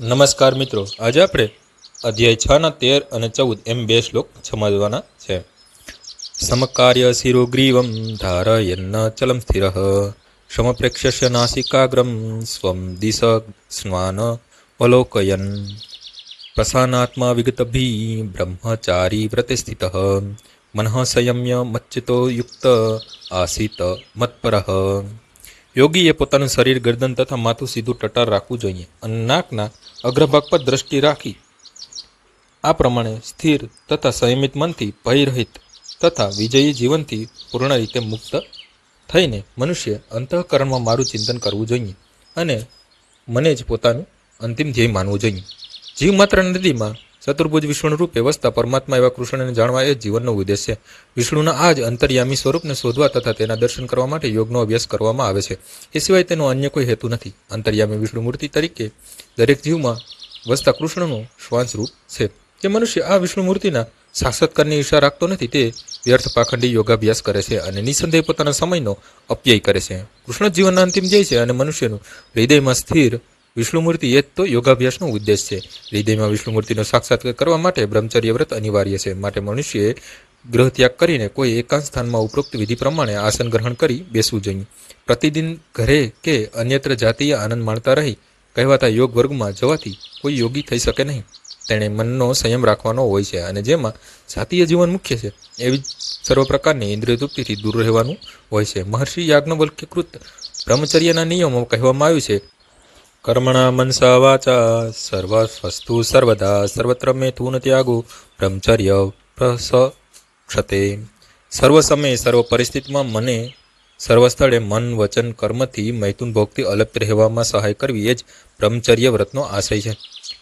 નમસ્કાર મિત્રો, આજે આપણે અધ્યાય છ ના તેર અને ચૌદ એમ બે શ્લોક સમજવાના છે. સમકાર્ય શિરોગ્રીવમ ધારયન્ન ચલમ સ્થિર સમપ્રેક્ષ્ય નાસિકાગ્રમ સ્વમ દિશ સ્નાન અલોકયન, પ્રસાનાત્મા વિગતભી બ્રહ્મચારી વ્રતે સ્થિત, મનઃ સંયમ્ય મચ્ચિતો યુક્ત આસીત મત્પરઃ। યોગીએ પોતાનું શરીર, ગરદન તથા માથું સીધું ટટાર રાખવું જોઈએ અને નાકના અગ્રભાગ પર દ્રષ્ટિ રાખી. આ પ્રમાણે સ્થિર તથા સંયમિત મનથી ભયરહિત તથા વિજયી જીવનથી પૂર્ણ રીતે મુક્ત થઈને મનુષ્ય અંતઃકરણમાં મારું ચિંતન કરવું જોઈએ અને મને જ પોતાનું અંતિમ ધ્યેય માનવું જોઈએ. જીવ માત્ર નદીમાં ચતુર્ભુજ વિષ્ણુ રૂપે વસતા પરમાત્મા એવા કૃષ્ણને જાણવા એ જીવનનો ઉદ્દેશ છે. વિષ્ણુના આ જ અંતર્યામી સ્વરૂપને શોધવા તથા તેના દર્શન કરવા માટે યોગનો અભ્યાસ કરવામાં આવે છે. એ સિવાય તેનો અન્ય કોઈ હેતુ નથી. અંતર્યામી વિષ્ણુ મૂર્તિ તરીકે દરેક જીવમાં વસતા કૃષ્ણનું શ્વાસ રૂપ છે. જે મનુષ્ય આ વિષ્ણુ મૂર્તિના સાક્ષાત્કારની ઈચ્છા રાખતો નથી, તે વ્યર્થ પાખંડી યોગાભ્યાસ કરે છે અને નિસંદેહ પોતાના સમયનો અપ્યય કરે છે. કૃષ્ણ જીવનના અંતિમ ધ્યેય છે અને મનુષ્યનું હૃદયમાં સ્થિર વિષ્ણુમૂર્તિ એ જ તો યોગાભ્યાસનો ઉદ્દેશ છે. હૃદયમાં વિષ્ણુમૂર્તિનો સાક્ષાત્કાર કરવા માટે બ્રહ્મચર્ય વ્રત અનિવાર્ય છે. માટે મનુષ્યએ ગ્રહ ત્યાગ કરીને કોઈ એકાંત સ્થાનમાં ઉપરોક્ત વિધિ પ્રમાણે આસન ગ્રહણ કરી બેસવું જોઈએ. પ્રતિદિન ઘરે કે અન્યત્ર જાતીય આનંદ માણતા રહી કહેવાતા યોગ વર્ગમાં જવાથી કોઈ યોગી થઈ શકે નહીં. તેણે મનનો સંયમ રાખવાનો હોય છે અને જેમાં જાતીય જીવન મુખ્ય છે. એવી જ સર્વ પ્રકારની ઇન્દ્રિય તૃપ્તિથી દૂર રહેવાનું હોય છે. મહર્ષિ યાજ્ઞવલ્ક્ય કૃત બ્રહ્મચર્યના નિયમો કહેવામાં આવ્યું છે. કર્મણા મનસા વાચા સર્વસ્વસ્તુ સર્વદા સર્વત્ર મેથુન ત્યાગો બ્રહ્મચર્ય પ્રસક્ષતે સર્વ સમયે સર્વ પરિસ્થિતિમાં મને સર્વ સ્થળે મન વચન કર્મથી મૈથુન ભોગથી અલગ રહેવામાં સહાય કરવી એ જ બ્રહ્મચર્ય વ્રતનો આશય છે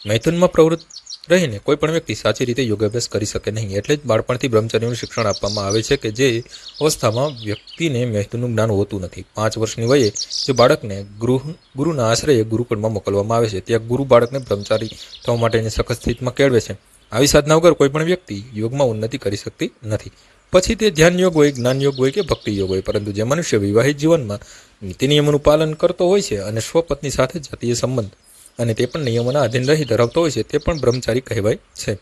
મૈથુનમાં પ્રવૃત્ત રહીને કોઈ પણ વ્યક્તિ સાચી રીતે યોગાભ્યાસ કરી શકે નહીં. એટલે જ બાળપણથી બ્રહ્મચર્યનું શિક્ષણ આપવામાં આવે છે કે જે અવસ્થામાં વ્યક્તિને મહેતુનું જ્ઞાન હોતું નથી. પાંચ વર્ષની વયે જે બાળકને ગૃહ, ગુરુના આશ્રયે ગુરુકુળમાં મોકલવામાં આવે છે, ત્યાં ગુરુ બાળકને બ્રહ્મચારી થવા માટેની સખત સ્થિતિમાં કેળવે છે. આવી સાધના વગર કોઈ પણ વ્યક્તિ યોગમાં ઉન્નતિ કરી શકતી નથી. પછી તે ધ્યાન યોગ હોય, જ્ઞાન યોગ હોય કે ભક્તિ યોગ હોય, પરંતુ જે મનુષ્ય વિવાહિત જીવનમાં નીતિ નિયમોનું પાલન કરતો હોય છે અને સ્વપત્ની સાથે જાતીય સંબંધ અને તે પણ નિયમોના આધીન રહી ધરાવતો હોય છે, તે પણ બ્રહ્મચારી કહેવાય છે.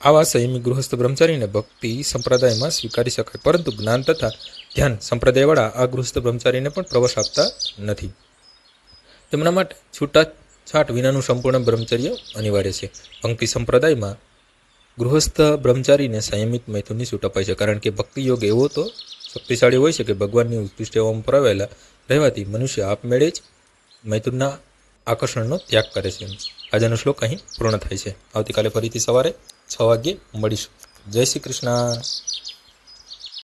આવા સંયમી ગૃહસ્થ બ્રહ્મચારીને ભક્તિ સંપ્રદાયમાં સ્વીકારી શકાય, પરંતુ જ્ઞાન તથા ધ્યાન સંપ્રદાયવાળા આ ગૃહસ્થ બ્રહ્મચારીને પણ પ્રવેશ આપતા નથી. તેમના માટે છૂટાછાટ વિનાનું સંપૂર્ણ બ્રહ્મચર્ય અનિવાર્ય છે. પંક્તિ સંપ્રદાયમાં ગૃહસ્થ બ્રહ્મચારીને સંયમિત મૈથુનની છૂટ અપાય છે, કારણ કે ભક્તિ યોગ એવો તો શક્તિશાળી હોય છે કે ભગવાનની ઉત્કૃષ્ટ એવામાં પરાવેલા રહેવાથી મનુષ્ય આપમેળે જ મૈથુનના આકર્ષણનો ત્યાગ કરે છે. આજનો શ્લોક અહીં પૂર્ણ થાય છે. આવતીકાલે ફરીથી સવારે છ વાગ્યે મળીશું. જય શ્રી કૃષ્ણ.